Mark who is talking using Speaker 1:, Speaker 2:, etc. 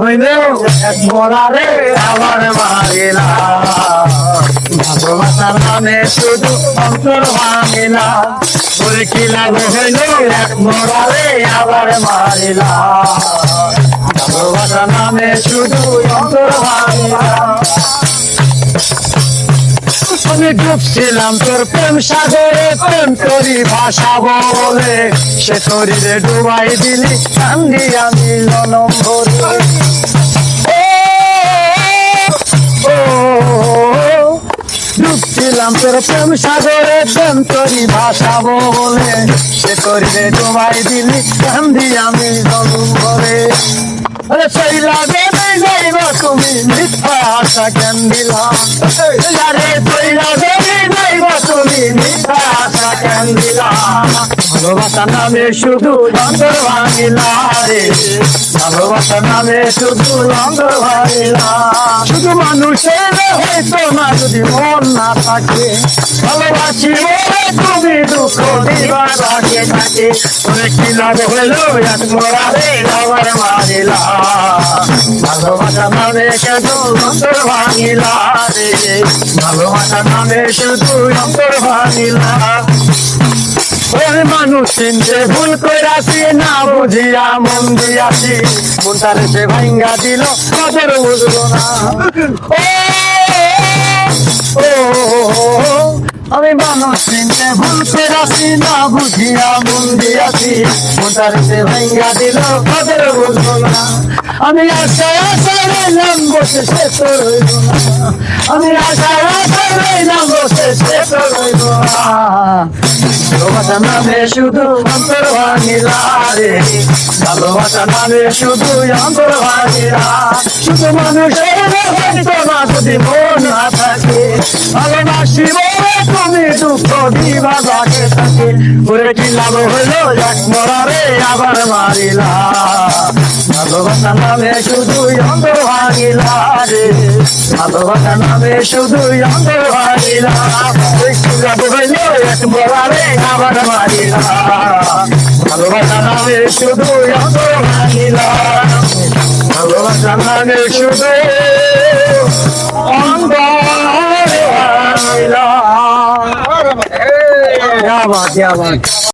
Speaker 1: হইলে এক মরারে আবার মারিলা ভালোবাসার নামে শুধু অন্তর ভাঙিলা ওরে কি লাভ হইলে এক মরারে আবার মারিলা ভালোবাসার নামে শুধু অন্তর ভাঙিলা আমি ডুবছিলাম তোর প্রেম সাগরে, প্রেম করি ভাষা বলে। সে শরীরে ডুবাই দিলি, কান্দি আমি লনম ডুবছিলাম তোর প্রেম সাগরে প্রেম তরি ভাষা বলে। সে করিলে তোমায় দিলি কান্দি আমি লনম বলে তুমি মিথ্যা আশা কেন দিলাম? রে দেবে ভালোবাসা নামে শুধু অন্তর ভাঙিলা রে। ভালোবাসা নামে শুধু অন্তর ভাঙিলা শুধু মানুষের হয়তো না যদি মন না থাকে, ভালোবাসি তুমি দুঃখ দিবার আগে থাকে। ওরে কি লাভ হইল এক মরারে আবার মারিলা। ভালোবাসা নামে কেন অন্তর ভাঙিলা রে। ভালোবাসা নামে শুধু অন্তর ভাঙিলা ওই মানুষ চিনতে ভুল কইরাছি না বুঝিয়া মন দিয়াছি। মনটারে সে ভাঙ্গা দিল কদর বুঝলো না। ও, আমি মানুষ চিনতে ভুল কইরাছি না বুঝিয়া মন দিয়াছি। মনটারে সে ভাঙ্গা দিল কদর বুঝলো না। আমি আশায় আশায় রইলাম বসে সে তো রইল না। আমি আশায় আশায় রইলাম বসে সে তো রইল না। ভালোবাসা নামে শুধু অন্তর ভাঙিলা রে শুধু মানুষের মন ভালোবাসি বলে তুমি দুঃখ দিবা বাকে থাকে ওরে কি লাভ হইল এক মরারে আবার মারিলা। ভালোবাসা নামে শুধু অন্তর ভাঙিলা রে। ভালোবাসা নামে শুধু অন্তর ভাঙিলা ভালোবাসা নামে শুধু অন্তর ভাঙিলা ভালোবাসা নামে শুধু অন্তর क्या बात क्या बात